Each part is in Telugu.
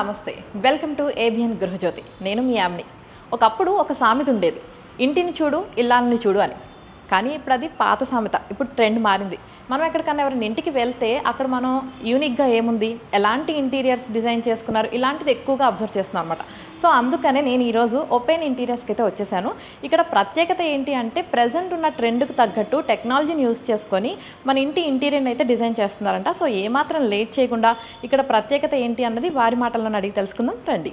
నమస్తే. Welcome to ABN Gruhajyothi. నేను మీ యామ్ని. ఒకప్పుడు ఒక సామెత ఉండేది. ఇంటిని చూడు ఇల్లాలని చూడు అని. కానీ ఇప్పుడు అది పాత సామెత. ఇప్పుడు ట్రెండ్ మారింది. మనం ఎక్కడికన్నా ఎవరైనా ఇంటికి వెళ్తే అక్కడ మనం యూనిక్గా ఏముంది? ఎలాంటి ఇంటీరియర్స్ డిజైన్ చేసుకున్నారు? ఇలాంటిది ఎక్కువగా అబ్జర్వ్ చేస్తున్నాం అనమాట సో అందుకనే నేను ఈరోజు ఓపెన్ ఇంటీరియర్స్కి అయితే వచ్చేసాను. ఇక్కడ ప్రత్యేకత ఏంటి అంటే ప్రజెంట్ ఉన్న ట్రెండ్కి తగ్గట్టు టెక్నాలజీని యూస్ చేసుకొని మన ఇంటి ఇంటీరియర్ని అయితే డిజైన్ చేస్తున్నారంట. సో ఏమాత్రం లేట్ చేయకుండా ఇక్కడ ప్రత్యేకత ఏంటి అన్నది వారి మాటలను అడిగి తెలుసుకుందాం. రండి.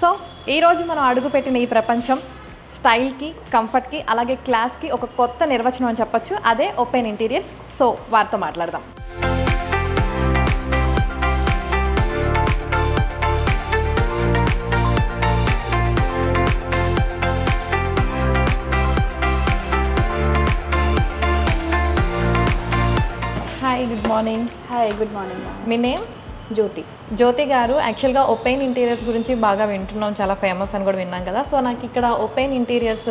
సో ఈరోజు మనం అడుగుపెట్టిన ఈ ప్రపంచం స్టైల్కి కంఫర్ట్కి అలాగే క్లాస్కి ఒక కొత్త నిర్వచనం అని చెప్పొచ్చు. అదే ఓపెన్ ఇంటీరియర్స్ సో వారితో మాట్లాడదాం. Hi good morning hi good morning మీ నేమ్ జ్యోతి. జ్యోతి గారు యాక్చువల్గా ఓపెన్ ఇంటీరియర్స్ గురించి బాగా వింటున్నాం చాలా ఫేమస్ అని కూడా విన్నాం కదా. సో నాకు ఇక్కడ ఓపెన్ ఇంటీరియర్స్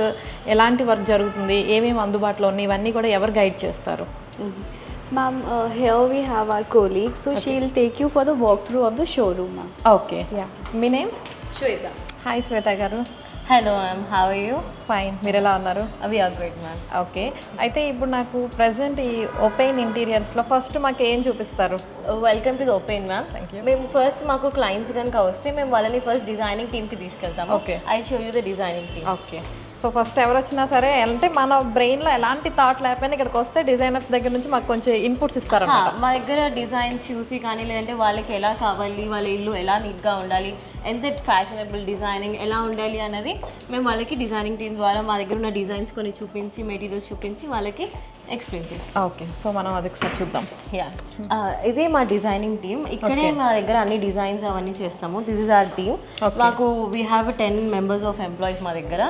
ఎలాంటి వర్క్ జరుగుతుంది ఏమేమి అందుబాటులో ఉన్నాయి ఇవన్నీ కూడా ఎవరు గైడ్ చేస్తారు? Ma'am here we have our colleague so she will take you for the walk through of the showroom ma'am okay ya me name Shweta hi Shweta garu. Hello ma'am how are you fine మీరు ఎలా ఉన్నారు? అవి ఆర్ గుడ్ మ్యామ్ ఓకే అయితే ఇప్పుడు నాకు ప్రజెంట్ ఈ ఓపెన్ ఇంటీరియర్స్లో ఫస్ట్ మాకు ఏం చూపిస్తారు? Welcome to open ma'am Thank you. మేము ఫస్ట్ మాకు క్లయింట్స్ కనుక వస్తే మేము వాళ్ళని ఫస్ట్ డిజైనింగ్ టీమ్కి తీసుకెళ్తాము. Okay. I show you the designing team okay so first ఎవరు వచ్చినా సరే అంటే మన బ్రెయిన్లో ఎలాంటి థాట్ లేకపోయినా ఇక్కడికి వస్తే డిజైనర్స్ దగ్గర నుంచి మాకు కొంచెం ఇన్పుట్స్ ఇస్తారన్నమాట. మా దగ్గర డిజైన్స్ చూసి కానీ లేదంటే వాళ్ళకి ఎలా కావాలి వాళ్ళ ఇల్లు ఎలా నీట్గా ఉండాలి ఎంత ఫ్యాషనబుల్ డిజైనింగ్ ఎలా ఉండాలి అన్నది మేము వాళ్ళకి డిజైనింగ్ టీం ద్వారా మా దగ్గర ఉన్న డిజైన్స్ కొన్ని చూపించి మెటీరియల్స్ చూపించి వాళ్ళకి ఎక్స్ప్లెయిన్ చేస్తాం. ఓకే సో మనం అది ఒకసారి చూద్దాం. యా ఇదే మా డిజైనింగ్ టీమ్ ఇక్కడే మా దగ్గర అన్ని డిజైన్స్ అవన్నీ చేస్తాము. దిస్ ఇస్ ఆర్ టీమ్ మాకు we have ten members of employees మా దగ్గర.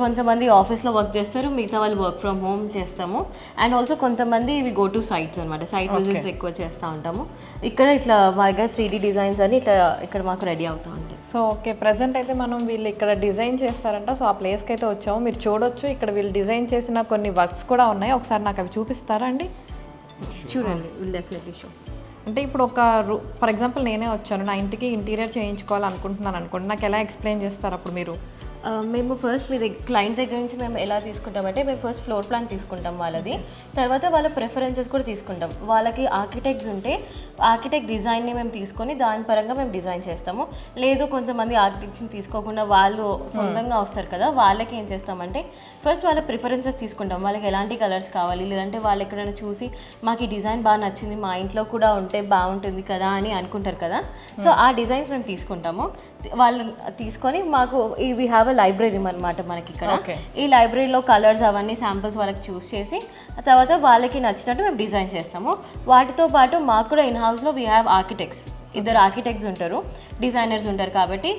కొంతమంది ఆఫీస్లో వర్క్ చేస్తారు మిగతా వాళ్ళు వర్క్ ఫ్రమ్ హోమ్ చేస్తాము. అండ్ ఆల్సో కొంతమంది ఇవి గో టు సైట్స్ అనమాట సైట్ విజిట్స్ ఎక్కువ చేస్తూ ఉంటాము. ఇక్కడ ఇట్లా మా దగ్గర త్రీ డిజైన్స్ అని ఇట్లా ఇక్కడ మాకు రెడీ అవుతూ ఉంటాయి. సో ఓకే ప్రజెంట్ అయితే మనం వీళ్ళు ఇక్కడ డిజైన్ చేస్తారంట. సో ఆ ప్లేస్కి అయితే వచ్చాము. మీరు చూడొచ్చు. ఇక్కడ వీళ్ళు డిజైన్ చేసిన కొన్ని వర్క్స్ కూడా ఉన్నాయి. ఒకసారి నాకు అవి చూపిస్తారా అండి? చూడండి విల్ డెఫినెట్లీ షో అంటే ఇప్పుడు ఒక రూ ఫర్ ఎగ్జాంపుల్ నేనే వచ్చాను. నా ఇంటికి ఇంటీరియర్ చేయించుకోవాలనుకుంటున్నాను అనుకోండి. నాకు ఎలా ఎక్స్ప్లెయిన్ చేస్తారు అప్పుడు మీరు? మేము ఫస్ట్ మీ దగ్గర క్లయింట్ దగ్గర నుంచి మేము ఎలా తీసుకుంటామంటే మేము ఫస్ట్ ఫ్లోర్ ప్లాన్ తీసుకుంటాం వాళ్ళది. తర్వాత వాళ్ళ ప్రిఫరెన్సెస్ కూడా తీసుకుంటాం. వాళ్ళకి ఆర్కిటెక్ట్స్ ఉంటే ఆర్కిటెక్ట్ డిజైన్ని మేము తీసుకొని దాని పరంగా మేము డిజైన్ చేస్తాము. లేదు కొంతమంది ఆర్కిటెక్ట్స్ని తీసుకోకుండా వాళ్ళు సొంతంగా వస్తారు కదా వాళ్ళకి ఏం చేస్తామంటే ఫస్ట్ వాళ్ళ ప్రిఫరెన్సెస్ తీసుకుంటాం. వాళ్ళకి ఎలాంటి కలర్స్ కావాలి? లేదంటే వాళ్ళు ఎక్కడైనా చూసి మాకు ఈ డిజైన్ బాగా నచ్చింది మా ఇంట్లో కూడా ఉంటే బాగుంటుంది కదా అని అనుకుంటారు కదా. సో ఆ డిజైన్స్ మేము తీసుకుంటాము. వాళ్ళు తీసుకొని మాకు ఈ వీ హ్యావ్ ఎ లైబ్రరీ అనమాట మనకి ఇక్కడ. ఈ లైబ్రరీలో కలర్స్ అవన్నీ శాంపిల్స్ వాళ్ళకి చూస్ చేసి తర్వాత వాళ్ళకి నచ్చినట్టు మేము డిజైన్ చేస్తాము. వాటితో పాటు మాకు కూడా ఇన్ హౌస్లో వీ హ్యావ్ ఆర్కిటెక్ట్స్ ఇద్దరు ఆర్కిటెక్ట్స్ ఉంటారు డిజైనర్స్ ఉంటారు కాబట్టి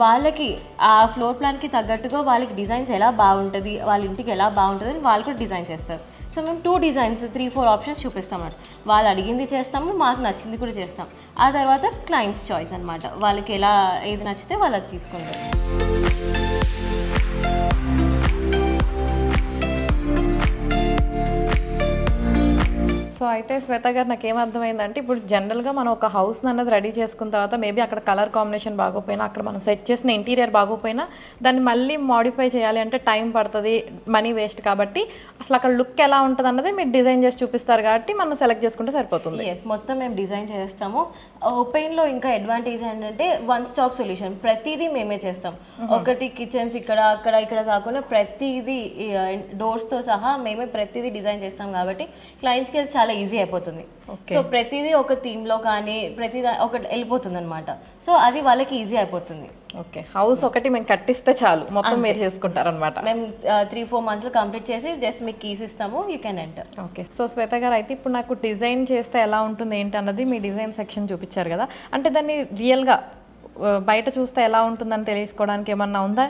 వాళ్ళకి ఆ ఫ్లోర్ ప్లాన్కి తగ్గట్టుగా వాళ్ళకి డిజైన్స్ ఎలా బాగుంటుంది వాళ్ళ ఇంటికి ఎలా బాగుంటుంది అని వాళ్ళు కూడా డిజైన్ చేస్తారు. సో మేము two designs three four options చూపిస్తాం అన్నమాట వాళ్ళు అడిగింది చేస్తాము మాకు నచ్చింది కూడా చేస్తాం. ఆ తర్వాత క్లయింట్స్ చాయిస్ అనమాట వాళ్ళకి ఎలా ఏది నచ్చితే వాళ్ళు అది తీసుకుంటారు సో అయితే శ్వేత గారు నాకు ఏమర్థమైందంటే ఇప్పుడు జనరల్గా మనం ఒక హౌస్ అన్నది రెడీ చేసుకున్న తర్వాత మేబీ అక్కడ కలర్ కాంబినేషన్ బాగోపోయినా అక్కడ మనం సెట్ చేసిన ఇంటీరియర్ బాగోపోయినా దాన్ని మళ్ళీ మాడిఫై చేయాలి అంటే టైం పడుతుంది మనీ వేస్ట్ కాబట్టి అసలు అక్కడ లుక్ ఎలా ఉంటుంది అన్నది మీరు డిజైన్ చేసి చూపిస్తారు కాబట్టి మనం సెలెక్ట్ చేసుకుంటే సరిపోతుంది. ఎస్ మొత్తం మేము డిజైన్ చేస్తాము. ఓపెన్లో ఇంకా అడ్వాంటేజ్ ఏంటంటే వన్ స్టాప్ సొల్యూషన్. ప్రతిదీ మేమే చేస్తాం. ఒకటి కిచెన్స్ ఇక్కడ అక్కడ ఇక్కడ కాకుండా ప్రతిదీ డోర్స్తో సహా మేమే ప్రతిదీ డిజైన్ చేస్తాం కాబట్టి క్లయింట్స్కి అది చాలా ఈజీ అయిపోతుంది. సో ప్రతిదీ ఒక థీమ్లో కానీ ప్రతి ఒకటి వెళ్ళిపోతుంది అనమాట సో అది వాళ్ళకి ఈజీ అయిపోతుంది. ఓకే హౌస్ ఒకటి మేము కట్టిస్తే చాలు. మొత్తం మీరు చేసుకుంటారనమాట మేము త్రీ ఫోర్ మంత్స్లో కంప్లీట్ చేసి జస్ట్ మీకు కీస్ ఇస్తాము you can enter okay so Shweta garu అయితే ఇప్పుడు నాకు డిజైన్ చేస్తే ఎలా ఉంటుంది ఏంటి అన్నది మీ డిజైన్ సెక్షన్ చూపించారు కదా. అంటే దాన్ని రియల్గా బయట చూస్తే ఎలా ఉంటుందని తెలుసుకోవడానికి ఏమన్నా ఉందా?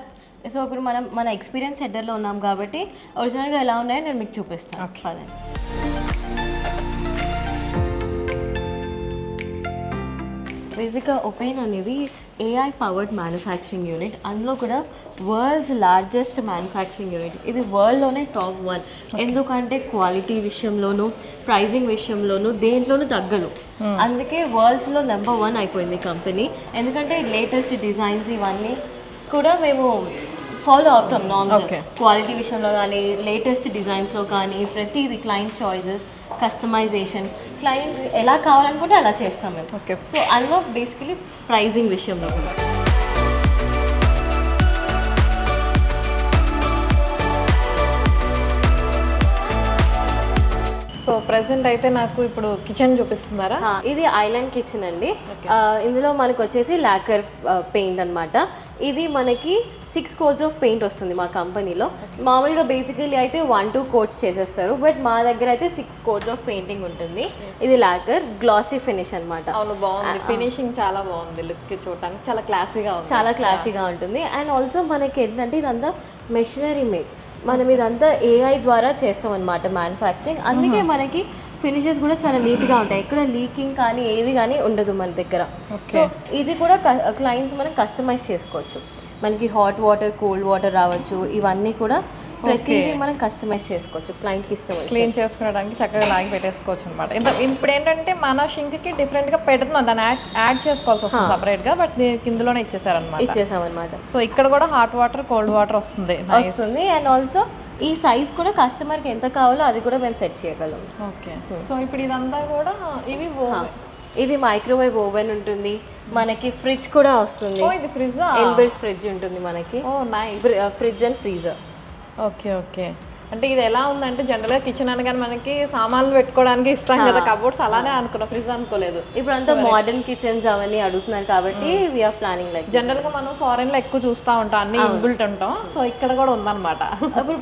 సో ఇప్పుడు మనం మన ఎక్స్పీరియన్స్ సెంటర్లో ఉన్నాం కాబట్టి ఒరిజినల్గా ఎలా ఉన్నాయో నేను మీకు చూపిస్తాను. పదండి. బేసిక్గా ఒపెన్ అనేది ఏఐ పవర్డ్ మ్యానుఫ్యాక్చరింగ్ యూనిట్ అందులో కూడా వరల్డ్స్ లార్జెస్ట్ మ్యానుఫ్యాక్చరింగ్ యూనిట్ ఇది వరల్డ్లోనే టాప్ వన్ ఎందుకంటే క్వాలిటీ విషయంలోనూ ప్రైజింగ్ విషయంలోనూ దేంట్లోనూ తగ్గదు. అందుకే వరల్డ్స్లో నెంబర్ వన్ అయిపోయింది కంపెనీ ఎందుకంటే లేటెస్ట్ డిజైన్స్ ఇవన్నీ కూడా మేము ఫాలో అవుతాం నార్మ్స్ Okay. క్వాలిటీ విషయంలో కానీ లేటెస్ట్ డిజైన్స్లో కానీ ప్రతిది క్లయింట్ చాయిసెస్ కస్టమైజేషన్ క్లయింట్ ఎలా కావాలనుకుంటే అలా చేస్తాం మేము. ఓకే సో అందులో బేసికలీ ప్రైజింగ్ విషయంలో కూడా. సో ప్రెసెంట్ అయితే నాకు ఇప్పుడు కిచెన్ చూపిస్తున్నారా? ఇది ఐలాండ్ కిచెన్ అండి. ఇందులో మనకు వచ్చేసి లాకర్ పెయింట్ అన్నమాట. ఇది మనకి సిక్స్ కోట్స్ ఆఫ్ పెయింట్ వస్తుంది మా కంపెనీలో. మామూలుగా బేసికలీ అయితే వన్ టూ కోట్స్ చేసేస్తారు. బట్ మా దగ్గర అయితే సిక్స్ కోట్స్ ఆఫ్ పెయింటింగ్ ఉంటుంది. ఇది లాకర్ గ్లాసీ ఫినిష్ అన్నమాట. అవును బాగుంది. ఫినిషింగ్ చాలా బాగుంది లుక్ చూడటానికి. చాలా క్లాసీగా ఉంది. చాలా క్లాసీగా ఉంటుంది. అండ్ ఆల్సో మనకి ఏంటంటే ఇదంతా మెషినరీ మేడ్ మనం ఇదంతా ఏఐ ద్వారా చేస్తాం అనమాట మ్యానుఫ్యాక్చరింగ్ అందుకే మనకి ఫినిషెస్ కూడా చాలా నీట్గా ఉంటాయి. ఎక్కడ లీకింగ్ కానీ ఏది కానీ ఉండదు మన దగ్గర. సో ఇది కూడా క్లయింట్స్ మనం కస్టమైజ్ చేసుకోవచ్చు. మనకి హాట్ వాటర్ కోల్డ్ వాటర్ రావచ్చు. ఇవన్నీ కూడా ప్రతిదీ మనం కస్టమైజ్ చేసుకోవచ్చు క్లయింట్కి ఇష్టం క్లీన్ చేసుకోవడానికి చక్కగా లాగి పెట్టేసుకోవచ్చు అనమాట ఇంత ఇప్పుడు ఏంటంటే మన షింక్కి డిఫరెంట్గా పెడుతున్నాం. దాన్ని యాడ్ యాడ్ చేసుకోవాల్సి వస్తుంది సపరేట్గా బట్ దీనికి ఇందులోనే ఇచ్చేసారనమాట ఇచ్చేసామన్నమాట. సో ఇక్కడ కూడా హాట్ వాటర్ కోల్డ్ వాటర్ వస్తుంది. వస్తుంది. అండ్ ఆల్సో ఈ సైజ్ కూడా కస్టమర్కి ఎంత కావాలో అది కూడా మేము సెట్ చేయగలం. ఓకే సో ఇప్పుడు ఇదంతా కూడా ఇవి ఇది మైక్రోవేవ్ ఓవెన్ ఉంటుంది. మనకి ఫ్రిడ్జ్ కూడా వస్తుంది. ఓ ఇది ఫ్రిడ్జ్ ఇన్బిల్ట్ ఫ్రిడ్జ్ ఉంటుంది మనకి. Fridge and freezer okay okay అంటే ఇది ఎలా ఉందంటే జనరల్గా కిచెన్ అనగానే మనకి సామాన్లు పెట్టుకోవడానికి ఇస్తాం కదా కబోర్డ్స్ అలానే అనుకున్నా ఫ్రిడ్జ్ అనుకోలేదు. ఇప్పుడు అంతా మోడర్న్ కిచెన్స్ అవన్నీ అడుగుతున్నారు కాబట్టి వీఆర్ ప్లానింగ్ లైక్ జనరల్గా మనం ఫారెన్లో ఎక్కువ చూస్తూ ఉంటాం అన్ని ఇన్బిల్ట్ ఉంటాం సో ఇక్కడ కూడా ఉందన్నమాట. ఇప్పుడు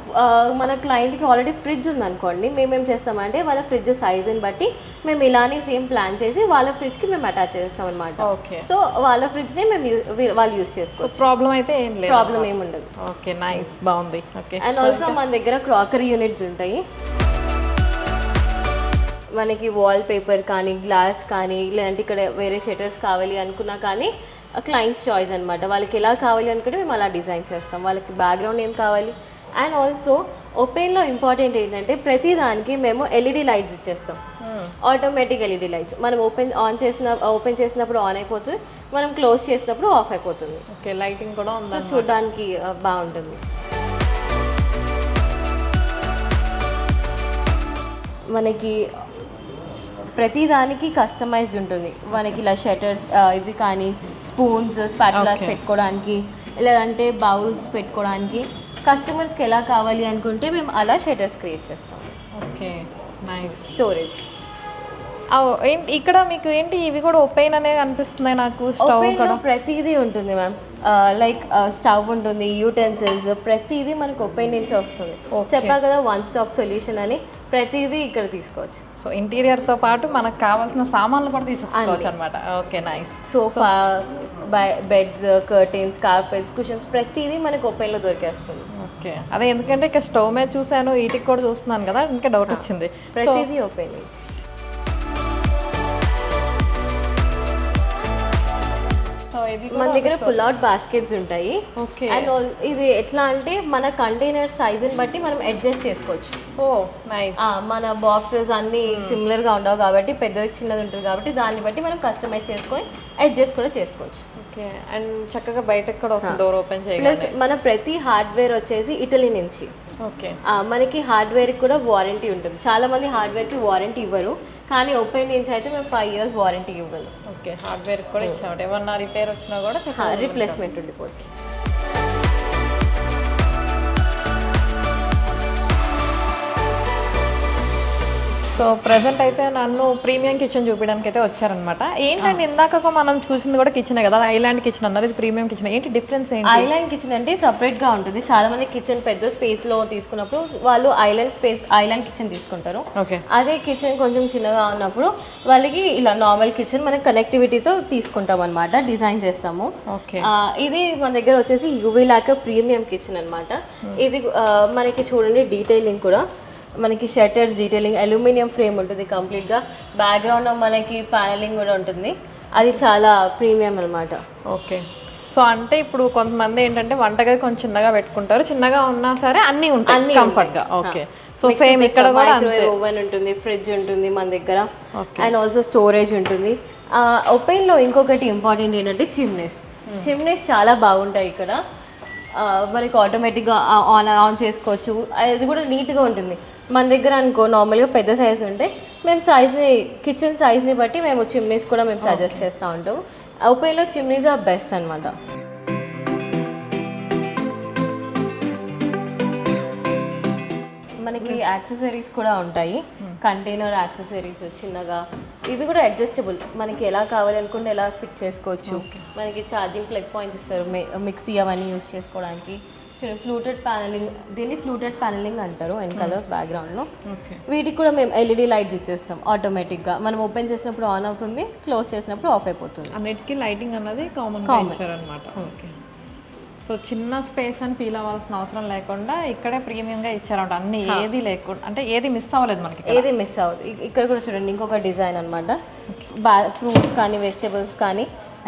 మన క్లయింట్కి ఆల్రెడీ ఫ్రిడ్జ్ ఉంది అనుకోండి మేము ఏం చేస్తామంటే వాళ్ళ ఫ్రిడ్జ్ సైజుని బట్టి మేము ఇలానే సేమ్ ప్లాన్ చేసి వాళ్ళ ఫ్రిడ్జ్కి మేము అటాచ్ చేస్తాం అనమాట సో వాళ్ళ ఫ్రిడ్జ్ని మేము use- వీ- వాళ్ళు యూస్ చేసుకోవచ్చు. ప్రాబ్లం అయితే ఏం లేదు ప్రాబ్లం ఏమి ఉండదు. ఓకే నైస్ బాగుంది. ఓకే అండ్ ఆల్సో మన దగ్గర క్రాకరీ యూనిట్స్ ఉంటాయి. మనకి వాల్ పేపర్ కానీ గ్లాస్ కానీ లేదంటే ఇక్కడ వేరే షటర్స్ కావాలి అనుకున్నా కానీ క్లయింట్స్ చాయిస్ అనమాట వాళ్ళకి ఎలా కావాలి అనుకుంటే మేము అలా డిజైన్ చేస్తాం. వాళ్ళకి బ్యాక్గ్రౌండ్ ఏం కావాలి? అండ్ ఆల్సో ఓపెన్లో ఇంపార్టెంట్ ఏంటంటే ప్రతి దానికి మేము ఎల్ఈడి లైట్స్ ఇచ్చేస్తాం. Automatic LED lights. మనం ఓపెన్ ఆన్ చేసిన ఓపెన్ చేసినప్పుడు ఆన్ అయిపోతుంది. మనం క్లోజ్ చేసినప్పుడు ఆఫ్ అయిపోతుంది. ఓకే లైటింగ్ కూడా చూడడానికి బాగుంటుంది. మనకి ప్రతి దానికి కస్టమైజ్డ్ ఉంటుంది. మనకి ఇలా షటర్స్ ఇది కానీ స్పూన్స్ స్పాటులాస్. పెట్టుకోవడానికి లేదంటే బౌల్స్ పెట్టుకోవడానికి కస్టమర్స్కి ఎలా కావాలి అనుకుంటే మేము అలా షటర్స్ క్రియేట్ చేస్తాం. ఓకే నైస్ స్టోరేజ్ ఏంటి ఇక్కడ మీకు ఏంటి? ఇవి కూడా ఓపెన్ అనే అనిపిస్తున్నాయి నాకు స్టవ్ కూడా. ప్రతిదీ ఉంటుంది మ్యామ్ లైక్ స్టవ్ ఉంటుంది యూటెన్సిల్స్ ప్రతిదీ మనకు ఓపెన్ నుంచి వస్తుంది. చెప్పా కదా వన్ స్టాప్ సొల్యూషన్ అని. ప్రతిదీ ఇక్కడ తీసుకోవచ్చు. సో ఇంటీరియర్తో పాటు మనకు కావాల్సిన సామాన్లు కూడా తీసుకోవచ్చు అనమాట okay nice. Sofa beds curtains carpets cushions ప్రతిదీ మనకు ఓపెన్లో దొరికేస్తుంది. ఓకే. అదే ఎందుకంటే ఇక్కడ స్టవ్ మీద చూసాను వీటికి కూడా చూస్తున్నాను కదా ఇంకా డౌట్ వచ్చింది. ప్రతిదీ ఓపెన్ మన దగ్గర పుల్ అవుట్ బాస్కెట్స్ ఉంటాయి. ఓకే. అండ్ ఇది ఎట్లా అంటే మన కంటైనర్ సైజుని బట్టి మనం అడ్జస్ట్ చేసుకోవచ్చు. ఓ నైస్ మన బాక్సెస్ అన్ని సిమిలర్గా ఉండవు కాబట్టి పెద్దది చిన్నది ఉంటుంది కాబట్టి దాన్ని బట్టి మనం కస్టమైజ్ చేసుకొని అడ్జస్ట్ కూడా చేసుకోవచ్చు. ఓకే. అండ్ చక్కగా బయటకు కూడా వస్తుంది డోర్ ఓపెన్ ప్లస్ మన ప్రతి హార్డ్వేర్ వచ్చేసి ఇటలీ నుంచి. ఓకే. మనకి హార్డ్వేర్కి కూడా వారంటీ ఉంటుంది. చాలా మంది హార్డ్వేర్కి వారంటీ ఇవ్వరు. కానీ ఓపెన్ నుంచి అయితే మేము ఫైవ్ ఇయర్స్ వారంటీ ఇవ్వగలం. ఓకే హార్డ్వేర్ కూడా ఇచ్చాము ఏమన్నా రిపేర్ వచ్చినా కూడా రిప్లేస్మెంట్ ఉండిపోతుంది సో ప్రజెంట్ అయితే నన్ను ప్రీమియం కిచెన్ చూపించడానికి అయితే వచ్చారనమాట ఏంటంటే ఇందాక మనం చూసింది కూడా కిచెనే కదా ఐలాండ్ కిచెన్ అన్నారు ఇది ప్రీమియం కిచెన్ ఏంటి డిఫరెన్స్ ఏంటి? ఐలాండ్ కిచెన్ అంటే separate గా ఉంటుంది. చాలా మంది కిచెన్ పెద్ద space లో తీసుకున్నప్పుడు వాళ్ళు ఐలాండ్ స్పేస్ ఐలాండ్ కిచెన్ తీసుకుంటారు. ఓకే. అదే కిచెన్ కొంచెం చిన్నగా ఉన్నప్పుడు వాళ్ళకి ఇలా నార్మల్ కిచెన్ మన కనెక్టివిటీతో తీసుకుంటాం అనమాట డిజైన్ చేస్తాము. ఇది మన దగ్గర వచ్చేసి యూవీ లాక్ ప్రీమియం కిచెన్ అనమాట ఇది మనకి చూడండి డీటెయిలింగ్ కూడా. మనకి షట్టర్స్ డీటెయిలింగ్ అల్యూమినియం ఫ్రేమ్ ఉంటుంది కంప్లీట్గా బ్యాక్గ్రౌండ్ మనకి ప్యానలింగ్ కూడా ఉంటుంది. అది చాలా ప్రీమియం అనమాట ఓకే. సో అంటే ఇప్పుడు కొంతమంది ఏంటంటే వంటగది కొంచెం చిన్నగా పెట్టుకుంటారు. చిన్నగా ఉన్నా సరే అన్నీ ఉంటాయి కంఫర్ట్గా ఓకే. సో సేమ్ ఇక్కడ కూడా ఓవెన్ ఉంటుంది ఫ్రిడ్జ్ ఉంటుంది మన దగ్గర. అండ్ ఆల్సో స్టోరేజ్ ఉంటుంది. ఓపెన్లో ఇంకొకటి ఇంపార్టెంట్ ఏంటంటే చిమ్నెస్ చిమ్నెస్ చాలా బాగుంటాయి ఇక్కడ. మనకి ఆటోమేటిక్గా ఆన్ ఆన్ చేసుకోవచ్చు. అది కూడా నీట్గా ఉంటుంది. మన దగ్గర అనుకో నార్మల్గా పెద్ద సైజ్ ఉంటే మేము సైజ్ని కిచెన్ సైజ్ని బట్టి మేము చిమ్నీస్ కూడా మేము సజెస్ట్ చేస్తూ ఉంటాం. ఓపెన్లో చిమ్నీస్ ఆర్ బెస్ట్ అనమాట మనకి యాక్సెసరీస్ కూడా ఉంటాయి. కంటైనర్ యాక్సెసరీస్ చిన్నగా. ఇవి కూడా అడ్జస్టబుల్ మనకి ఎలా కావాలి అనుకుంటే ఎలా ఫిట్ చేసుకోవచ్చు. మనకి ఛార్జింగ్ ప్లగ్ పాయింట్స్ ఇస్తారు. మిక్సీ అవన్నీ యూస్ చేసుకోవడానికి. ఫ్లూటెడ్ ప్యానలింగ్ దీన్ని ఫ్లూటెడ్ ప్యానలింగ్ అంటారు వెనకాల బ్యాక్గ్రౌండ్లో ఓకే వీటికి కూడా మేము ఎల్ఈడి లైట్స్ ఇచ్చేస్తాం ఆటోమేటిక్గా మనం ఓపెన్ చేసినప్పుడు ఆన్ అవుతుంది క్లోజ్ చేసినప్పుడు ఆఫ్ అయిపోతుంది. అన్నిటికీ లైటింగ్ అన్నది కామన్ ఇచ్చారనమాట ఓకే సో చిన్న స్పేస్ అని ఫీల్ అవ్వాల్సిన అవసరం లేకుండా ఇక్కడే ప్రీమియం గా ఇచ్చారన్నమాట. అన్ని ఏది లేకుండా అంటే ఏది మిస్ అవ్వలేదు మనకి. ఏది మిస్ అవ్వదు. ఇక్కడ కూడా చూడండి ఇంకొక డిజైన్ అనమాట ఫ్రూట్స్ కానీ వెజిటేబుల్స్ కానీ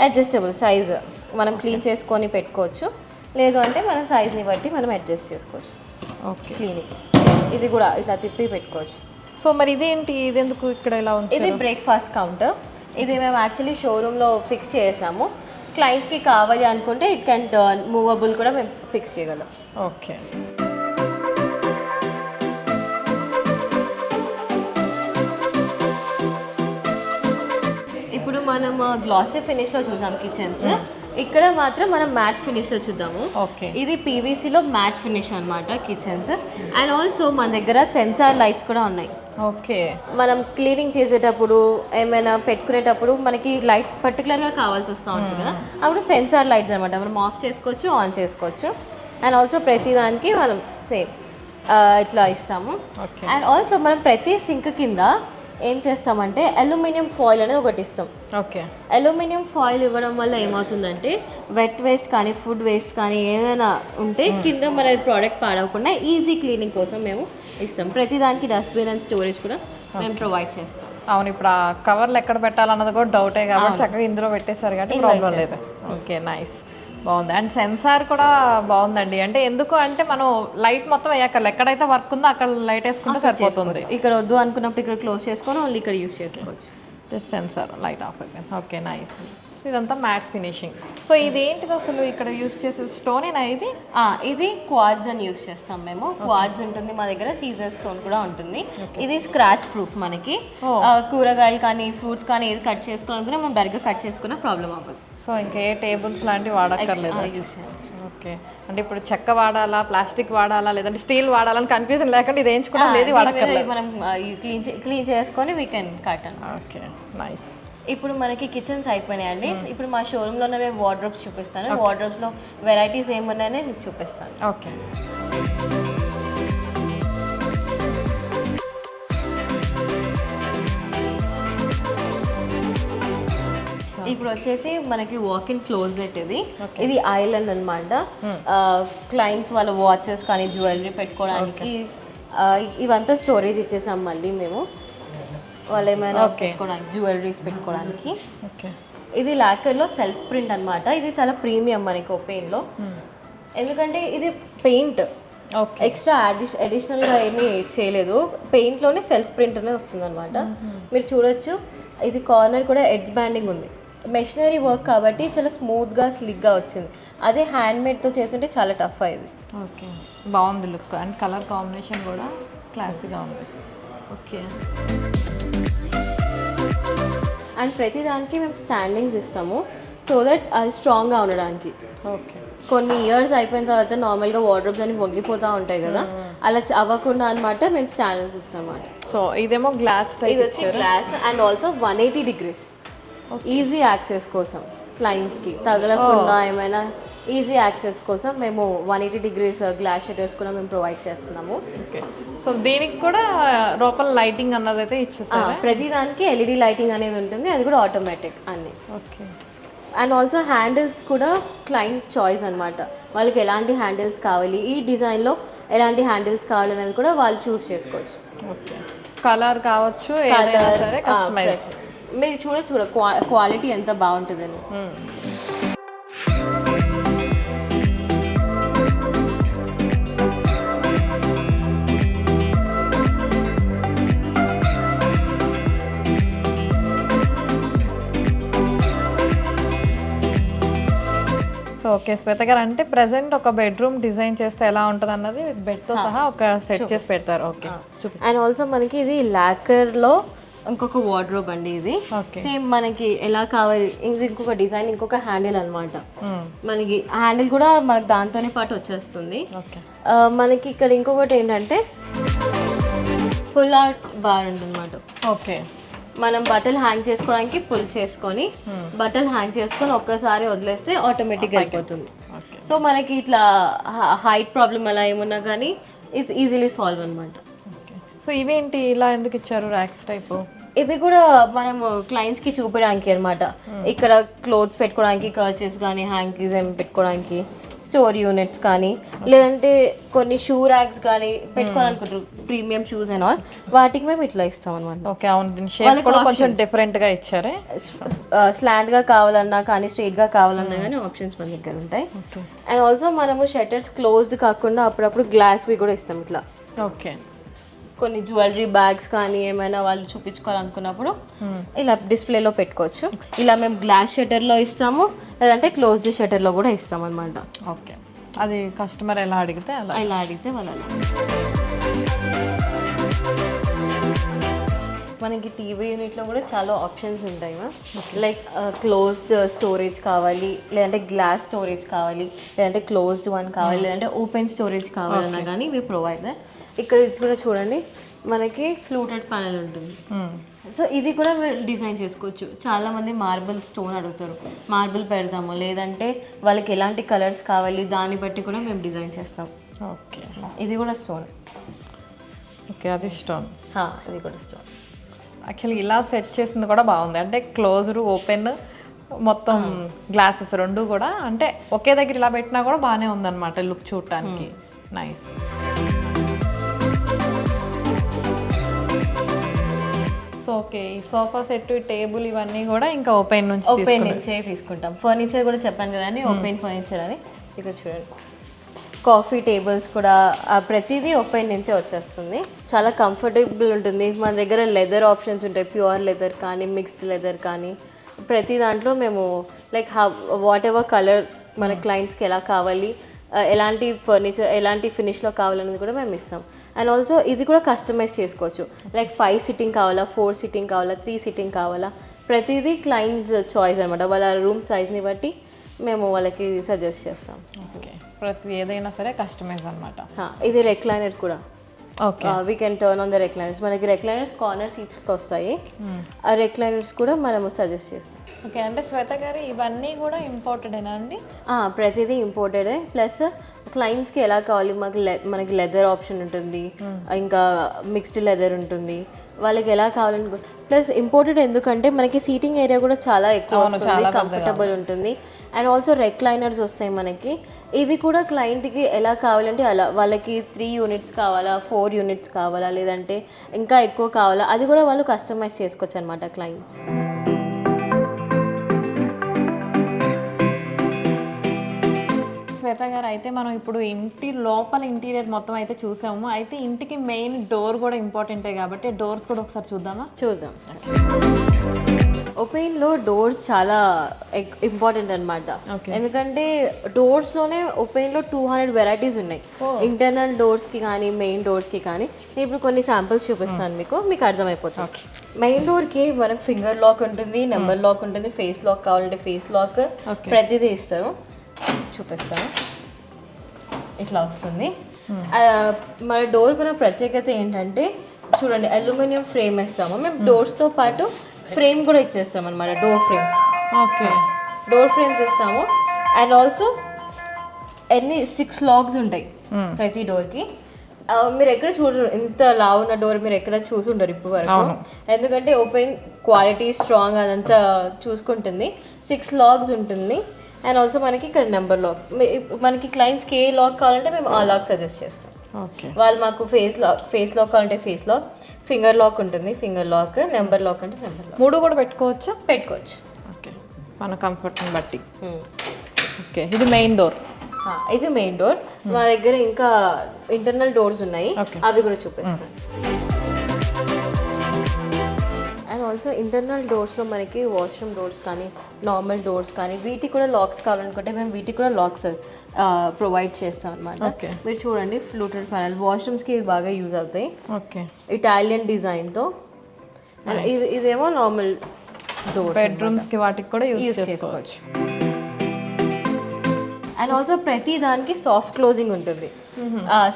అడ్జస్టబుల్ సైజ్ మనం క్లీన్ చేసుకొని పెట్టుకోవచ్చు. లేదు అంటే మన సైజ్ని బట్టి మనం అడ్జస్ట్ చేసుకోవచ్చు. ఓకే క్లీనింగ్ ఇది కూడా ఇట్లా తిప్పి పెట్టుకోవచ్చు. సో మరి ఇదేంటి? ఇది ఎందుకు ఇక్కడ ఇలా ఉంది ఇది బ్రేక్ఫాస్ట్ కౌంటర్ ఇది మేము యాక్చువల్లీ షోరూంలో ఫిక్స్ చేసాము. క్లయింట్స్కి కావాలి అనుకుంటే ఇట్ కెన్ టర్న్ మూవబుల్ కూడా మేము ఫిక్స్ చేయగలం. ఓకే ఇప్పుడు మనం గ్లాసీ ఫినిష్లో చూసాం కిచెన్స్ ఇక్కడ మాత్రం మనం మ్యాట్ ఫినిష్లో చూద్దాము. ఓకే. ఇది పీవీసీలో మ్యాట్ ఫినిష్ అన్నమాట కిచెన్స్ అండ్ ఆల్సో మన దగ్గర సెన్సార్ లైట్స్ కూడా ఉన్నాయి. ఓకే. మనం క్లీనింగ్ చేసేటప్పుడు ఏమైనా పెట్టుకునేటప్పుడు మనకి లైట్ పర్టికులర్గా కావాల్సి వస్తూ ఉంటుంది కదా. అప్పుడు సెన్సార్ లైట్స్ అనమాట మనం ఆఫ్ చేసుకోవచ్చు ఆన్ చేసుకోవచ్చు. అండ్ ఆల్సో ప్రతి దానికి మనం సేమ్ ఇట్లా ఇస్తాము. ఓకే. అండ్ ఆల్సో మనం ప్రతి సింక్ కింద ఏం చేస్తామంటే అల్యూమినియం ఫాయిల్ అనేది ఒకటి ఇస్తాం. ఓకే. అల్యూమినియం ఫాయిల్ ఇవ్వడం వల్ల ఏమవుతుందంటే వెట్ వేస్ట్ కానీ ఫుడ్ వేస్ట్ కానీ ఏదైనా ఉంటే కింద మన ప్రోడక్ట్ పాడవకుండా ఈజీ క్లీనింగ్ కోసం మేము ఇస్తాం. ప్రతిదానికి డస్ట్బిన్ అండ్ స్టోరేజ్ కూడా మేము ప్రొవైడ్ చేస్తాం. అవును ఇప్పుడు ఆ కవర్లు ఎక్కడ పెట్టాలన్నది కూడా డౌటే కాబట్టి చక్కగా ఇందులో పెట్టేశారు కాబట్టి ప్రాబ్లం లేదు. ఓకే నైస్ బాగుంది. అండ్ సెన్సార్ కూడా బాగుందండి. అంటే ఎందుకు అంటే మనం లైట్ మొత్తం వేయక్కర్లేదు ఎక్కడైతే వర్క్ ఉందో అక్కడ లైట్ వేసుకుంటే సరిపోతుంది. ఇక్కడ వద్దు అనుకున్నప్పుడు ఇక్కడ క్లోజ్ చేసుకొని ఓన్లీ ఇక్కడ యూస్ చేసుకోవచ్చు. సెన్సార్ లైట్ ఆఫ్ అయిపోయింది ఓకే నైస్ సో ఇదంతా మ్యాట్ ఫినిషింగ్. సో ఇది ఏంటిది అసలు ఇక్కడ యూస్ చేసే స్టోనేనా ఇది? ఆ, ఇది క్వాడ్స్ అని యూస్ చేస్తాం మేము. క్వాడ్స్ ఉంటుంది మా దగ్గర సీజర్ స్టోన్ కూడా ఉంటుంది. ఇది స్క్రాచ్ ప్రూఫ్ మనకి. కూరగాయలు కానీ ఫ్రూట్స్ కానీ ఏది కట్ చేసుకోవాలనుకున్నా మనం డైరెక్ట్గా కట్ చేసుకున్న ప్రాబ్లం అవ్వదు. సో ఇంకా ఏ టేబుల్స్ లాంటివి వాడక్కర్లేదు. యూస్ చేయాలి ఓకే. అంటే ఇప్పుడు చెక్క వాడాలా ప్లాస్టిక్ వాడాలా లేదంటే స్టీల్ వాడాలని కన్ఫ్యూజన్ లేకుండా ఇది వేయించుకోవడం లేదు వాడక్కర్లేదు. మనం క్లీన్ క్లీన్ చేసుకొని we can cut okay. Nice ఇప్పుడు మనకి కిచెన్స్ అయిపోయినాయండి. ఇప్పుడు మా షోరూంలోనే మేము వార్డ్రోబ్స్ చూపిస్తాను. వార్డ్రోబ్స్లో వెరైటీస్ ఏమున్నాయని మీకు చూపిస్తాను. ఓకే. ఇప్పుడు వచ్చేసి మనకి వాక్ ఇన్ క్లోజెట్ ఇది. ఇది ఐలాండ్ అనమాట క్లయింట్స్ వాళ్ళ వాచెస్ కానీ జ్యువెలరీ పెట్టుకోవడానికి ఇవంతా స్టోరేజ్ ఇచ్చేసాం మళ్ళీ మేము. వాళ్ళు ఏమైనా. పెట్టుకోవడానికి జ్యువెలరీస్ పెట్టుకోవడానికి. ఓకే ఇది లాకర్లో సెల్ఫ్ ప్రింట్ అన్నమాట. ఇది చాలా ప్రీమియం మనకి ఒపెయిన్లో ఎందుకంటే ఇది పెయింట్ ఓకే ఎక్స్ట్రా అడిష్ అడిషనల్గా ఏమీ చేయలేదు. పెయింట్లోనే సెల్ఫ్ ప్రింట్ అనేది వస్తుంది అనమాట మీరు చూడొచ్చు. ఇది కార్నర్ కూడా ఎడ్జ్ బ్యాండింగ్ ఉంది. మెషినరీ వర్క్ కాబట్టి చాలా స్మూత్గా స్లిక్గా వచ్చింది. అదే హ్యాండ్మేడ్తో చేస్తుంటే చాలా టఫ్ అయ్యేది ఓకే బాగుంది లుక్ అండ్ కలర్ కాంబినేషన్ కూడా క్లాసీగా ఉంది. ఓకే అండ్ ప్రతి దానికి మేము స్టాండింగ్స్ ఇస్తాము సో దట్ అది స్ట్రాంగ్గా ఉండడానికి. ఓకే. కొన్ని ఇయర్స్ అయిపోయిన తర్వాత నార్మల్గా వార్డ్రోబ్స్ అని వంగిపోతూ ఉంటాయి కదా అలా చ- అవ్వకుండా అనమాట మేము స్టాండర్డ్స్ ఇస్తాం అన్నమాట సో ఇదేమో గ్లాస్ ఇది వచ్చి glass and also one eighty degrees easy access కోసం క్లయింట్స్కి తగలకుండా ఏమైనా ఈజీ యాక్సెస్ కోసం మేము one eighty degrees glass shutters కూడా మేము ప్రొవైడ్ చేస్తున్నాము. ఓకే సో దీనికి కూడా లోపల లైటింగ్ అన్నది అయితే ఆ, ఇచ్చేసారా ప్రతి దానికి ఎల్ఈడి లైటింగ్ అనేది ఉంటుంది. అది కూడా ఆటోమేటిక్ అన్ని. ఓకే అండ్ ఆల్సో హ్యాండిల్స్ కూడా క్లయింట్ చాయిస్ అన్నమాట. వాళ్ళకి ఎలాంటి హ్యాండిల్స్ కావాలి ఈ డిజైన్లో ఎలాంటి హ్యాండిల్స్ కావాలి అనేది కూడా వాళ్ళు చూస్ చేసుకోవచ్చు. ఓకే కలర్ కావచ్చు సరే కస్టమైజ్. మీరు చూడ చూడ క్వాలిటీ ఎంత బాగుంటుందని. సో ఓకే శ్వేత గారు. అంటే ప్రెసెంట్ ఒక బెడ్రూమ్ డిజైన్ చేస్తే ఎలా ఉంటుంది అన్నది బెడ్తో సహా ఒక సెట్ చేసి పెడతారు. ఓకే అండ్ ఆల్సో మనకి ఇది లాకర్లో ఇంకొక వార్డ్రోబ్ అండి ఇది. సేమ్ మనకి ఎలా కావాలి ఇది ఇంకొక డిజైన్ ఇంకొక హ్యాండిల్ అన్నమాట. Hmm. మనకి హ్యాండిల్ కూడా మనకి దాంతోనే పాటు వచ్చేస్తుంది. మనకి ఇక్కడ ఇంకొకటి ఏంటంటే పుల్ అవుట్ బార్ ఉంటుందన్నమాట ఓకే. మనం బట్టలు హ్యాంగ్ చేసుకోవడానికి పుల్ చేసుకొని బట్టలు హ్యాంగ్ చేసుకొని ఒక్కసారి వదిలేస్తే ఆటోమేటిక్గా అయిపోతుంది. సో మనకి ఇట్లా హైట్ ప్రాబ్లం అలా ఏమున్నా కానీ ఇట్స్ ఈజీలీ సాల్వ్ అనమాట సో ఇవేంటి ఇలా ఎందుకు ఇచ్చారు ర్యాక్స్ టైపు ఇవి కూడా మనం క్లయింట్స్కి చూపించడానికి అనమాట ఇక్కడ క్లోత్స్ పెట్టుకోవడానికి కర్చీఫ్స్ కానీ హ్యాంకీస్ ఏమి పెట్టుకోవడానికి స్టోర్ యూనిట్స్ కానీ లేదంటే కొన్ని షూ ర్యాక్స్ కానీ పెట్టుకోవాలనుకుంటారు. ప్రీమియం షూస్ అండ్ ఆల్ వాటికి మేము ఇట్లా ఇస్తాం అనమాట ఓకే అవును. దీని షేప్ వాళ్ళకి కూడా కొంచెం డిఫరెంట్గా ఇచ్చారే? స్లాండ్గా కావాలన్నా కానీ స్ట్రైట్గా కావాలన్నా కానీ ఆప్షన్స్ మన దగ్గర ఉంటాయి. అండ్ ఆల్సో మనము షట్టర్స్ క్లోజ్డ్ కాకుండా అప్పుడప్పుడు గ్లాస్వి కూడా ఇస్తాం ఇట్లా. ఓకే కొన్ని జ్యువెలరీ బ్యాగ్స్ కానీ ఏమైనా వాళ్ళు చూపించుకోవాలనుకున్నప్పుడు ఇలా డిస్ప్లేలో పెట్టుకోవచ్చు. ఇలా మేము గ్లాస్ షట్టర్లో ఇస్తాము లేదంటే క్లోజ్డ్ షట్టర్లో కూడా ఇస్తాం అనమాట ఓకే. అది కస్టమర్ ఎలా అడిగితే అలా. ఇలా అడిగితే వాళ్ళు మనకి టీవీ యూనిట్లో కూడా చాలా ఆప్షన్స్ ఉంటాయి లైక్ క్లోజ్డ్ స్టోరేజ్ కావాలి లేదంటే గ్లాస్ స్టోరేజ్ కావాలి లేదంటే క్లోజ్డ్ వన్ కావాలి లేదంటే ఓపెన్ స్టోరేజ్ కావాలన్నా కానీ వి ప్రొవైడ్ దట్ ఇక్కడ ఇది కూడా చూడండి. మనకి ఫ్లూటెడ్ ప్యానల్ ఉంటుంది. సో ఇది కూడా మీరు డిజైన్ చేసుకోవచ్చు. చాలా మంది మార్బుల్ స్టోన్ అడుగుతారు. మార్బుల్ పెడతాము లేదంటే వాళ్ళకి ఎలాంటి కలర్స్ కావాలి దాన్ని బట్టి కూడా మేము డిజైన్ చేస్తాం. ఓకే. ఇది కూడా స్టోన్ ఓకే అది స్టోన్ ఇది కూడా స్టోన్ యాక్చువల్లీ ఇలా సెట్ చేసింది కూడా బాగుంది. అంటే క్లోజ్డ్ ఓపెన్ మొత్తం గ్లాసెస్ రెండు కూడా అంటే ఒకే దగ్గర ఇలా పెట్టినా కూడా బాగానే ఉందన్నమాట లుక్ చూడటానికి. Nice so okay. ఈ సోఫా సెట్ టేబుల్ ఇవన్నీ కూడా ఇంకా ఓపెన్ నుంచి ఓపెన్ నుంచే తీసుకుంటాం. ఫర్నిచర్ కూడా చెప్పాను కదా అని ఓపెన్ ఫర్నిచర్ అని. ఇక్కడ చూడండి. కాఫీ టేబుల్స్ కూడా ప్రతిదీ ఓపెన్ నుంచే వచ్చేస్తుంది. చాలా కంఫర్టబుల్ ఉంటుంది. మన దగ్గర లెదర్ ఆప్షన్స్ ఉంటాయి. ప్యూర్ లెదర్ కానీ మిక్స్డ్ లెదర్ కానీ. ప్రతి దాంట్లో మేము లైక్ వాట్ ఎవర్ కలర్ మన క్లయింట్స్కి ఎలా కావాలి ఎలాంటి ఫర్నిచర్ ఎలాంటి ఫినిష్లో కావాలనేది కూడా మేము ఇస్తాం. అండ్ ఆల్సో ఇది కూడా కస్టమైజ్ చేసుకోవచ్చు. లైక్ ఫైవ్ సిట్టింగ్ కావాలా ఫోర్ సిట్టింగ్ కావాలా త్రీ సిట్టింగ్ కావాలా. ప్రతిదీ క్లయింట్స్ చాయిస్ అనమాట వాళ్ళ రూమ్ సైజ్ని బట్టి మేము వాళ్ళకి సజెస్ట్ చేస్తాం. ఓకే ప్రతి ఏదైనా సరే కస్టమైజ్ అనమాట ఇది రెక్లైనర్ కూడా. We can turn on the recliners మనకి రెక్లైనర్స్ కార్నర్ సీట్స్కి వస్తాయి. ఆ రెక్లైనర్స్ కూడా మనము సజెస్ట్ చేస్తాం. ఓకే అంటే శ్వేత గారు ఇవన్నీ కూడా ఇంపార్టెంటేనా అండి? ప్రతిదీ ఇంపోర్టెడే ప్లస్ క్లయింట్స్కి ఎలా కావాలి? మాకు మనకి లెదర్ ఆప్షన్ ఉంటుంది. ఇంకా మిక్స్డ్ లెదర్ ఉంటుంది. వాళ్ళకి ఎలా కావాలనుకో ప్లస్ ఇంపోర్టెడ్ ఎందుకంటే మనకి సీటింగ్ ఏరియా కూడా చాలా ఎక్కువ వస్తుంది కంఫర్టబుల్ ఉంటుంది. అండ్ ఆల్సో రెక్లైనర్స్ వస్తాయి మనకి. ఇవి కూడా క్లయింట్కి ఎలా కావాలంటే అలా వాళ్ళకి త్రీ యూనిట్స్ కావాలా ఫోర్ యూనిట్స్ కావాలా లేదంటే ఇంకా ఎక్కువ కావాలా అది కూడా వాళ్ళు కస్టమైజ్ చేసుకోవచ్చు అనమాట క్లయింట్స్ శ్వేత గారు అయితే మనం ఇప్పుడు ఇంటి లోపల ఇంటీరియర్ మొత్తం అయితే చూసాము. అయితే ఇంటికి మెయిన్ డోర్ కూడా ఇంపార్టెంటే కాబట్టి డోర్స్ కూడా ఒకసారి చూద్దామా? చూద్దాం. ఒపెయిన్లో డోర్స్ చాలా ఇంపార్టెంట్ అనమాట. ఎందుకంటే డోర్స్లోనే ఒపెయిన్లో టూ హండ్రెడ్ వెరైటీస్ ఉన్నాయి. ఇంటర్నల్ డోర్స్కి కానీ మెయిన్ డోర్స్కి కానీ. నేను ఇప్పుడు కొన్ని శాంపిల్స్ చూపిస్తాను మీకు. మీకు అర్థమైపోతుంది. మెయిన్ డోర్కి మనకు ఫింగర్ లాక్ ఉంటుంది నెంబర్ లాక్ ఉంటుంది ఫేస్ లాక్ కావాలంటే ఫేస్ లాక్. ప్రతిదీ ఇస్తారు. చూపిస్తాను ఇట్లా వస్తుంది. మన డోర్ ఉన్న ప్రత్యేకత ఏంటంటే చూడండి అల్యూమినియం ఫ్రేమ్ వేస్తాము. మేము డోర్స్తో పాటు ఫ్రేమ్ కూడా ఇచ్చేస్తాం అనమాట door frames okay. Door frames ఇస్తాము అండ్ ఆల్సో ఎన్ని సిక్స్ లాక్స్ ఉంటాయి ప్రతి డోర్కి మీరు ఎక్కడ చూడరు ఇంత లావు ఉన్న డోర్ మీరు ఎక్కడ చూసి ఉండరు ఇప్పుడు వరకు ఎందుకంటే ఓపెన్ క్వాలిటీ స్ట్రాంగ్ అదంతా చూసుకుంటుంది. సిక్స్ లాక్స్ ఉంటుంది. అండ్ ఆల్సో మనకి ఇక్కడ నెంబర్ లాక్ మనకి క్లయింట్స్కి ఏ లాక్ కావాలంటే మేము ఆ లాక్ సజెస్ట్ చేస్తాం. ఓకే వాళ్ళు మాకు ఫేస్ లాక్ ఫేస్ లాక్ అంటే ఫేస్ లాక్ ఫింగర్ లాక్ ఉంటుంది ఫింగర్ లాక్ నెంబర్ లాక్ అంటే నెంబర్ లాక్ మూడు కూడా పెట్టుకోవచ్చా? పెట్టుకోవచ్చు. ఓకే మన కంఫర్ట్ని బట్టి. Hmm. ఓకే ఇది మెయిన్ డోర్ ఇది మెయిన్ డోర్ మా దగ్గర ఇంకా ఇంటర్నల్ డోర్స్ ఉన్నాయి. అవి కూడా చూపిస్తాను. ఆల్సో ఇంటర్నల్ డోర్స్లో మనకి వాష్రూమ్ డోర్స్ కానీ నార్మల్ డోర్స్ కానీ వీటికి కూడా లాక్స్ కావాలనుకుంటే మేము వీటికి కూడా లాక్స్ ప్రొవైడ్ చేస్తాం అనమాట. మీరు చూడండి ఫ్లూటెడ్ ప్యానల్ వాష్రూమ్స్కి ఇవి బాగా యూజ్ అవుతాయి. ఓకే ఇటాలియన్ డిజైన్తో ఇది ఇదేమో నార్మల్ డోర్ బెడ్రూమ్స్కి వాటికి కూడా యూజ్ చేసుకోవచ్చు. అండ్ ఆల్సో ప్రతి దానికి సాఫ్ట్ క్లోజింగ్ ఉంటుంది.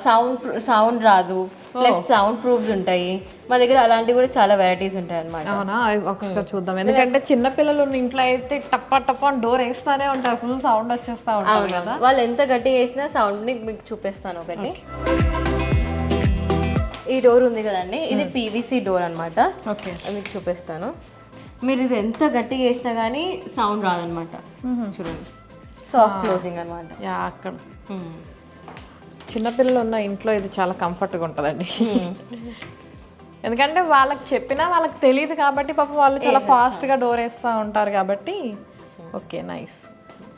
సౌండ్ సౌండ్ రాదు. ప్లస్ సౌండ్ ప్రూఫ్స్ ఉంటాయి. మా దగ్గర అలాంటివి కూడా చాలా వెరైటీస్ ఉంటాయి అవునా? అవి ఒకసారి చూద్దాం. ఎందుకంటే చిన్న పిల్లలు ఉన్న ఇంట్లో అయితే టప్ప టప్ప డోర్ వేస్తానే ఉంటారు. ఫుల్ సౌండ్ వచ్చేస్తా ఉంటుంది కదా? వాళ్ళు ఎంత గట్టిగా వేసినా సౌండ్ని మీకు చూపిస్తాను ఒకటి. ఈ డోర్ ఉంది కదండి. ఇది పీవీసీ డోర్ అన్నమాట. ఓకే మీకు చూపిస్తాను. మీరు ఇది ఎంత గట్టిగా వేసినా కానీ సౌండ్ రాదనమాట చూడండి. సాఫ్ట్ క్లోజింగ్ అనమాట అక్కడ. చిన్నపిల్లలు ఉన్న ఇంట్లో ఇది చాలా కంఫర్ట్గా ఉంటుందండి. ఎందుకంటే వాళ్ళకి చెప్పినా వాళ్ళకి తెలియదు కాబట్టి పాపం వాళ్ళు చాలా ఫాస్ట్గా డోర్ వేస్తూ ఉంటారు కాబట్టి ఓకే నైస్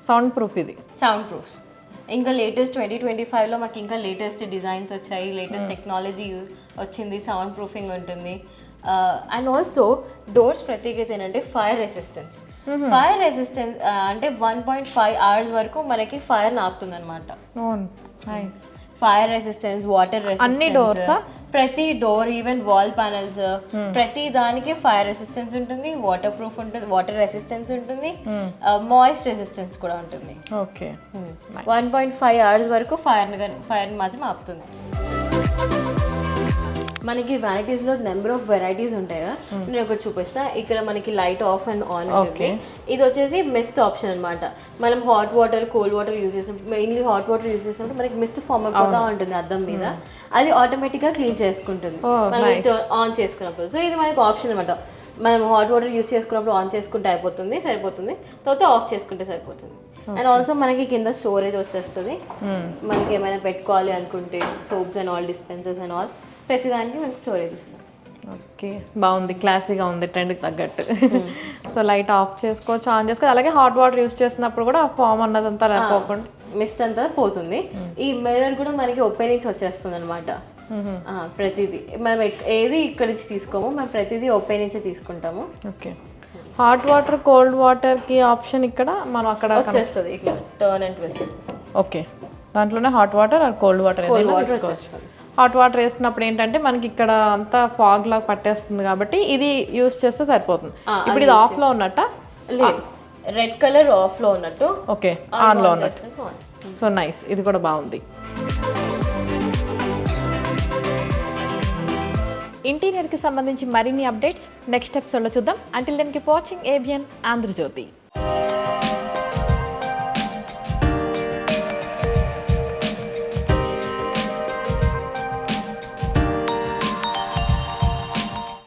సౌండ్ ప్రూఫ్ ఇది. సౌండ్ ప్రూఫ్ ఇంకా లేటెస్ట్ ట్వంటీ ట్వంటీ ఫైవ్లో మాకు ఇంకా లేటెస్ట్ డిజైన్స్ వచ్చాయి లేటెస్ట్ టెక్నాలజీ వచ్చింది సౌండ్ ప్రూఫింగ్ ఉంటుంది అండ్ ఆల్సో డోర్స్ ప్రత్యేకత ఏంటంటే ఫైర్ రెసిస్టెన్స్ ఫైర్ రెసిస్టెన్స్ అంటే వన్ పాయింట్ ఫైవ్ అవర్స్ వరకు మనకి ఫైర్ ఆపుతుంది అనమాట నైస్ ఫైర్ రెసిస్టెన్స్ వాటర్ అన్ని ఆ? ప్రతి డోర్ ఈవెన్ వాల్ ప్యానల్స్ ప్రతి దానికి ఫైర్ రెసిస్టెన్స్ ఉంటుంది వాటర్ ప్రూఫ్ ఉంటుంది వాటర్ రెసిస్టెన్స్ ఉంటుంది మాయిస్ట్ రెసిస్టెన్స్ కూడా ఉంటుంది. Okay one point five hours వరకు ఫైర్ ఫైర్ మాత్రం ఆపుతుంది. మనకి varieties లో నెంబర్ ఆఫ్ వెరైటీస్ ఉంటాయి కదా. నేను ఒకటి చూపిస్తా. ఇక్కడ మనకి లైట్ ఆఫ్ అండ్ ఆన్ ఉంటుంది. ఇది వచ్చేసి మిస్ట్ ఆప్షన్ అన్నమాట. మనం hot water cold water use చేసినప్పుడు మెయిన్లీ హాట్ వాటర్ యూజ్ చేసినప్పుడు మనకి మిస్ట్ ఫామ్ అయిపోతా ఉంటుంది అద్దం మీద. అది ఆటోమేటిక్గా క్లీన్ చేసుకుంటుంది. Oh, మనం ఆన్ చేసుకున్నప్పుడు. సో ఇది మనకి ఆప్షన్ అనమాట మనం హాట్ వాటర్ యూస్ చేసుకున్నప్పుడు ఆన్ చేసుకుంటే అయిపోతుంది సరిపోతుంది. తర్వాత ఆఫ్ చేసుకుంటే సరిపోతుంది. అండ్ ఆల్సో మనకి కింద స్టోరేజ్ వచ్చేస్తుంది. మనకి ఏమైనా పెట్టుకోవాలి అనుకుంటే soaps and all dispensers and all ప్రతిదానికి మనకి స్టోరేజ్ ఇస్తాం. ఓకే బాగుంది క్లాసీగా ఉంది ట్రెండ్కి తగ్గట్టు. సో లైట్ ఆఫ్ చేసుకోవచ్చు ఆన్ చేసుకోవచ్చు అలాగే హాట్ వాటర్ యూస్ చేసినప్పుడు కూడా ఆ ఫామ్ అన్నదంతా రాకోకుండా మిస్ట్ అంతా పోతుంది. ఈ మిర్రర్ కూడా మనకి ఓపెన్ నుంచి వచ్చేస్తుంది అనమాట ప్రతిదీ. మనం ఏది ఇక్కడ నుంచి తీసుకోము మనం ప్రతిదీ ఓపెన్ నుంచే తీసుకుంటాము. ఓకే. హాట్ వాటర్ కోల్డ్ వాటర్కి ఆప్షన్ ఇక్కడ మనం అక్కడ వచ్చేస్తుంది ఇట్లా టర్న్ అండ్ ట్విస్ట్ ఓకే. దాంట్లోనే hot water or cold water ఏదైనా వాటర్ వచ్చేస్తుంది. హాట్ వాటర్ వేసినప్పుడు ఏంటంటే మనకి ఇక్కడ అంతా ఫాగ్ లాగా పట్టేస్తుంది కాబట్టి ఇది యూస్ చేస్తే సరిపోతుంది. ఇప్పుడు ఇది ఆఫ్లో ఉన్నట్ట? లేదు. రెడ్ కలర్ ఆఫ్లో ఉన్నట్టు. ఓకే ఆన్లో ఉన్నట్టు. on. సో నైస్ ఇది కూడా బాగుంది. ఇంటీరియర్కి సంబంధించి మరిన్ని అప్డేట్స్ నెక్స్ట్ ఎపిసోడ్లో చూద్దాం. అంటిల్ దెన్కి వాచింగ్ ఏబియన్ ఆంధ్రజ్యోతి